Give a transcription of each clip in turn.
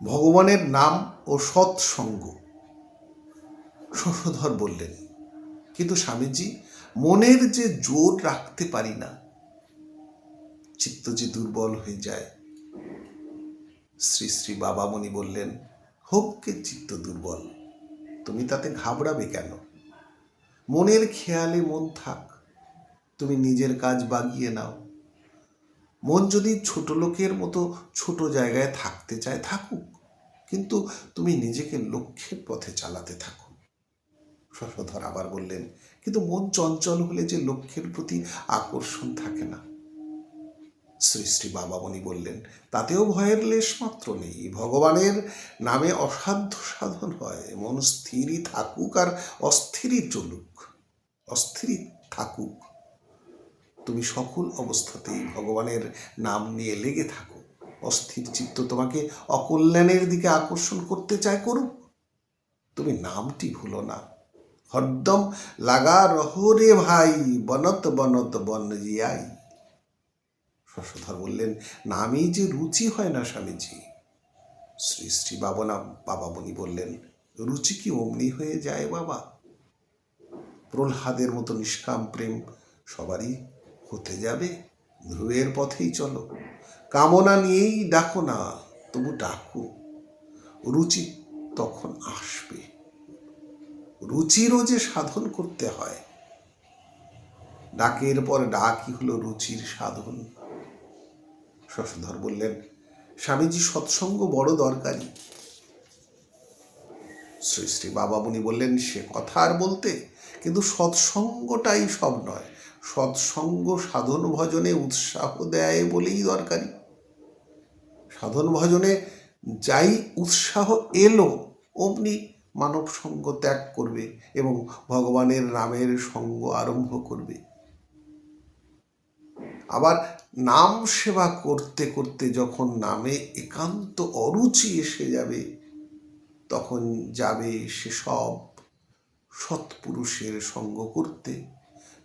ভগবানের নাম ও সৎসঙ্গ। শশধর বললেন, কিন্তু স্বামীজি, মনের যে জোর রাখতে পারি না, চিত্ত যে দুর্বল হয়ে যায়। শ্রী শ্রী বাবামণি বললেন, হোক কে চিত্ত দুর্বল, তুমি তাতে ঘাবড়াবে কেন? মনের খেয়ালে মন থাক, তুমি নিজের কাজ বাগিয়ে নাও। মন যদি ছোট লোকের মতো ছোট জায়গায় থাকতে চায়, থাকুক। কিন্তু তুমি নিজেকে লক্ষ্যের পথে চালাতে থাকো। শশধর আবার বললেন, কিন্তু মন চঞ্চল হলে যে লক্ষ্যের প্রতি আকর্ষণ থাকে না। শ্রী শ্রী বাবামণি বললেন, তাতেও ভয়ের লেশ মাত্র নেই। ভগবানের নামে অসাধ্য সাধন হয়। মন স্থিরই থাকুক আর অস্থিরই চলুক। অস্থিরই থাকুক। তুমি সকল অবস্থাতেই ভগবানের নাম নিয়ে লেগে থাকো। অস্থির চিত্ত তোমাকে অকল্যাণের দিকে আকর্ষণ করতে চায় করুক। তুমি নামটি ভুলো না। হরদম লাগা রহরে ভাই, বনত বনত বন জিয়াই। শশধর বললেন নামই যে রুচি হয় না স্বামীজি। শ্রী শ্রী বাবনা, বাবামণি বললেন, রুচি কি অমনি হয়ে যায় বাবা? প্রহ্লাদের মতো নিষ্কাম প্রেম সবারই হতে যাবে, ধ্রুবের পথেই চলো। কামনা নিয়েই ডাকো না, তবু ডাকো। রুচি তখন আসবে। রুচিরও যে সাধন করতে হয়। ডাকের পর ডাকই হলো রুচির সাধন। শশধর বললেন, স্বামীজি সৎসঙ্গ বড় দরকারি। শ্রী শ্রী বাবামণি বললেন, সে কথা আর বলতে, কিন্তু সৎসঙ্গটাই সব নয়। সৎসঙ্গ সাধন ভজনে উৎসাহ দেয় বলেই দরকারি। সাধন ভজনে যাই উৎসাহ এলো, অমনি মানব সঙ্গ ত্যাগ করবে এবং ভগবানের নামের সঙ্গ আরম্ভ করবে। আবার নাম সেবা করতে করতে যখন নামে একান্ত অরুচি এসে যাবে, তখন যাবে সে সব সৎপুরুষের সঙ্গ করতে।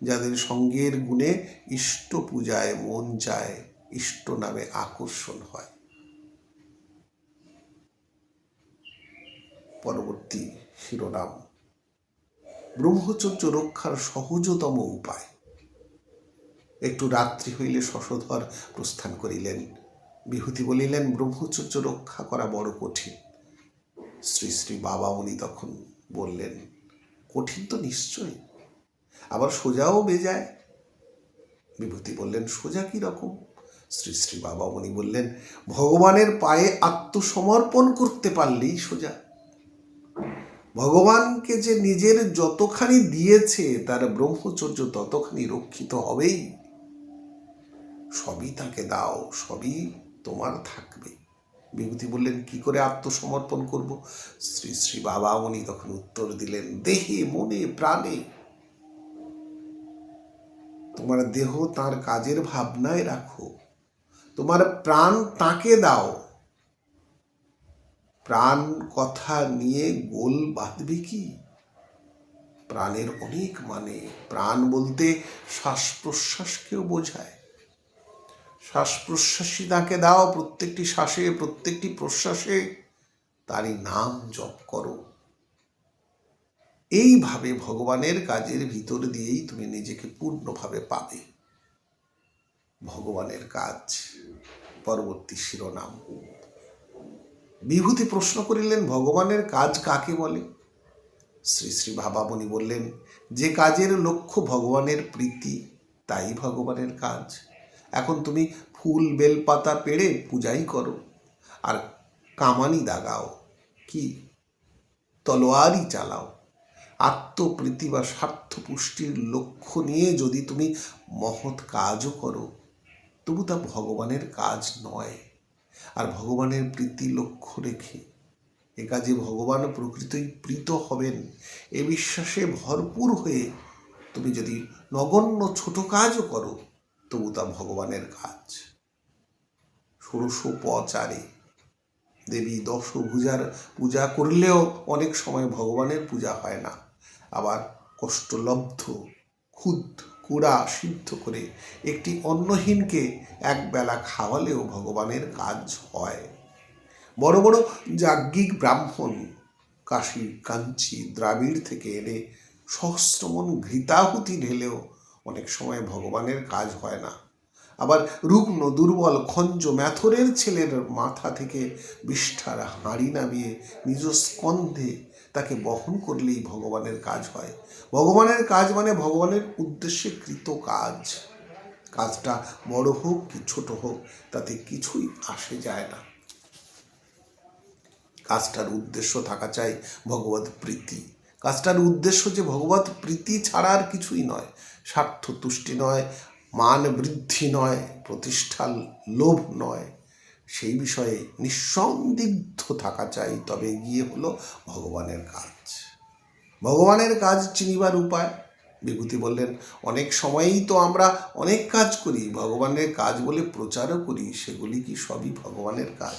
যাদের সঙ্গের গুণে ইষ্ট পূজায় মন যায়, ইষ্ট নামে আকর্ষণ হয়। পরবর্তী শিরোনাম, ব্রহ্মচর্য রক্ষার সহজতম উপায়। একটু রাত্রি হইলে শশধর প্রস্থান করিলেন। বিভূতি বলিলেন, ব্রহ্মচর্য রক্ষা করা বড় কঠিন। শ্রী শ্রী বাবা উনি তখন বললেন, কঠিন তো নিশ্চয় আবার সোজাও বেজায়। বিভূতি বললেন, সোজা কি রকম? শ্রী শ্রী বাবামণি বললেন, ভগবানের পায়ে আত্মসমর্পণ করতে পারলেই সোজা। ভগবানকে যে নিজের যতখানি দিয়েছে, তার ব্রহ্মচর্য ততখানি রক্ষিত হবেই। সবই তাকে দাও, সবই তোমার থাকবে। বিভূতি বললেন, কি করে আত্মসমর্পণ করব? শ্রী শ্রী বাবামণি তখন উত্তর দিলেন, দেহে, মনে, প্রাণে তোমার দেহ তার কাজের ভাবনায় রাখো। তোমার প্রাণ তাকে দাও। প্রাণ কথা নিয়ে গোল বাঁধবে কি? প্রাণের অনেক মানে প্রাণ বলতে শ্বাস প্রশ্বাসকেও বোঝায়। শ্বাস প্রশ্বাসই তাকে দাও, প্রত্যেকটি শ্বাসে, প্রত্যেকটি প্রশ্বাসে তারই নাম জপ করো। এইভাবে ভগবানের কাজের ভিতর দিয়েই তুমি নিজেকে পূর্ণভাবে পাবে। ভগবানের কাজ, পরবর্তী শিরোনাম। বিভূতি প্রশ্ন করিলেন, ভগবানের কাজ কাকে বলে? শ্রী শ্রী ভাবামণি বললেন, যে কাজের লক্ষ্য ভগবানের প্রীতি, তাই ভগবানের কাজ। এখন তুমি ফুল, বেলপাতা পেড়ে পূজাই করো। আর কামানি দাগাও, কি? তলোয়ারই চালাও। আত্মপ্রীতি বা স্বার্থ পুষ্টির লক্ষ্য নিয়ে যদি তুমি মহৎ কাজও করো, তবু তা ভগবানের কাজ নয়। আর ভগবানের প্রীতি লক্ষ্য রেখে এ কাজে ভগবান প্রকৃতই প্রীত হবেন, এ বিশ্বাসে ভরপুর হয়ে তুমি যদি নগণ্য ছোট কাজও করো, তবু তা ভগবানের কাজ। ষোড়শ পচারে দেবী দশভূজার পূজা করলেও অনেক সময় ভগবানের পূজা হয় না। আবার কষ্টলব্ধ ক্ষুদ কুড়া, সিদ্ধ করে একটি অন্নহীনকে একবেলা খাওয়ালেও ভগবানের কাজ হয়। বড় বড় যাজ্ঞিক ব্রাহ্মণ কাশি, কাঞ্চি, দ্রাবিড় থেকে এনে সহস্রমন ঘৃতাহুতি ঢেলেও অনেক সময় ভগবানের কাজ হয় না। আবার রুগ্ন, দুর্বল, খঞ্জ, ম্যাথরের ছেলের মাথা থেকে বিষ্ঠার হাঁড়ি নামিয়ে নিজ স্কন্ধে তাকে বহন করলেই ভগবানের কাজ হয়। ভগবানের কাজ মানে ভগবানের উদ্দেশ্যে কৃত কাজ। কাজটা বড় হোক কি ছোট হোক, তাতে কিছুই আসে যায় না। কাজটার উদ্দেশ্য থাকা চাই ভগবত প্রীতি। কাজটার উদ্দেশ্য যে ভগবত প্রীতি ছাড়া আর কিছুই নয়। স্বার্থ তুষ্টি নয় মান বৃদ্ধি নয়, প্রতিষ্ঠার লোভ নয়। সেই বিষয়ে নিঃসন্দিগ্ধ থাকা চাই, তবে গিয়ে হলো ভগবানের কাজ। ভগবানের কাজ চিনিবার উপায়। বিভূতি বললেন, অনেক সময়ই তো আমরা অনেক কাজ করি, ভগবানের কাজ বলে প্রচারও করি, সেগুলি কি সবই ভগবানের কাজ?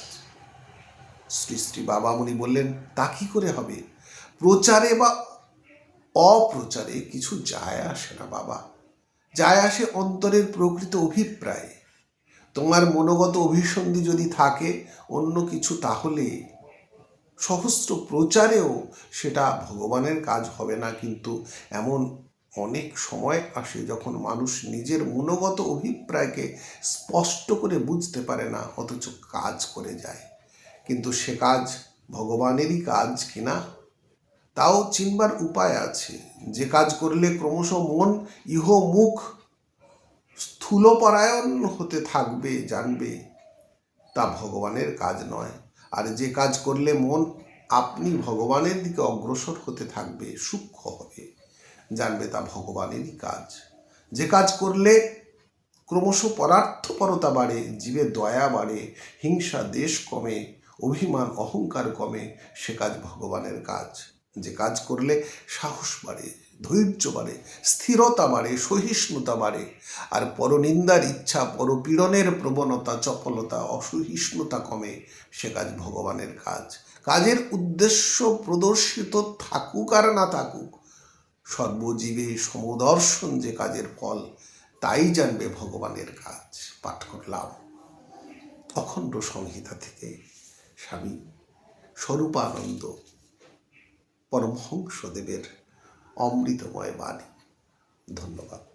শ্রী শ্রী বাবামণি বললেন, তা কি করে হবে? প্রচারে বা অপ্রচারে কিছু যায় আসে না বাবা। যায় আসে অন্তরের প্রকৃত অভিপ্রায়। তোমার মনোগত অভিসন্ধি যদি থাকে অন্য কিছু তাহলে সহস্র প্রচারেও সেটা ভগবানের কাজ হবে না। কিন্তু এমন অনেক সময় আসে যখন মানুষ নিজের মনোগত অভিপ্রায়কে স্পষ্ট করে বুঝতে পারে না, অথচ কাজ করে যায়। কিন্তু সে কাজ ভগবানেরই কাজ কিনা তাও চিনবার উপায় আছে। যে কাজ করলে ক্রমশ মন, ইহ, মুখ স্থূলপরায়ণ হতে থাকবে, জানবে, তা ভগবানের কাজ নয়। আর যে কাজ করলে মন, আপনি ভগবানের দিকে অগ্রসর হতে থাকবে, সূক্ষ্ম হবে, জানবে তা ভগবানেরই কাজ। যে কাজ করলে ক্রমশ পরার্থপরতা বাড়ে জীবে দয়া বাড়ে, হিংসা, দেশ কমে, অভিমান, অহংকার কমে, সে কাজ ভগবানের কাজ। যে কাজ করলে সাহস বাড়ে, ধৈর্য বাড়ে, স্থিরতা বাড়ে, সহিষ্ণুতা বাড়ে। আর পরনিন্দার ইচ্ছা, পরপীড়নের প্রবণতা, চপলতা, অসহিষ্ণুতা কমে সে কাজ ভগবানের কাজ। কাজের উদ্দেশ্য প্রদর্শিত থাকুক আর না থাকুক, সর্বজীবে সমদর্শন যে কাজের ফল, তাই জানবে ভগবানের কাজ। পাঠ করলাম। অখণ্ড সংহিতা থেকে স্বামী স্বরূপানন্দ পরমহংসদেবের অমৃতময় বাণী। ধন্যবাদ।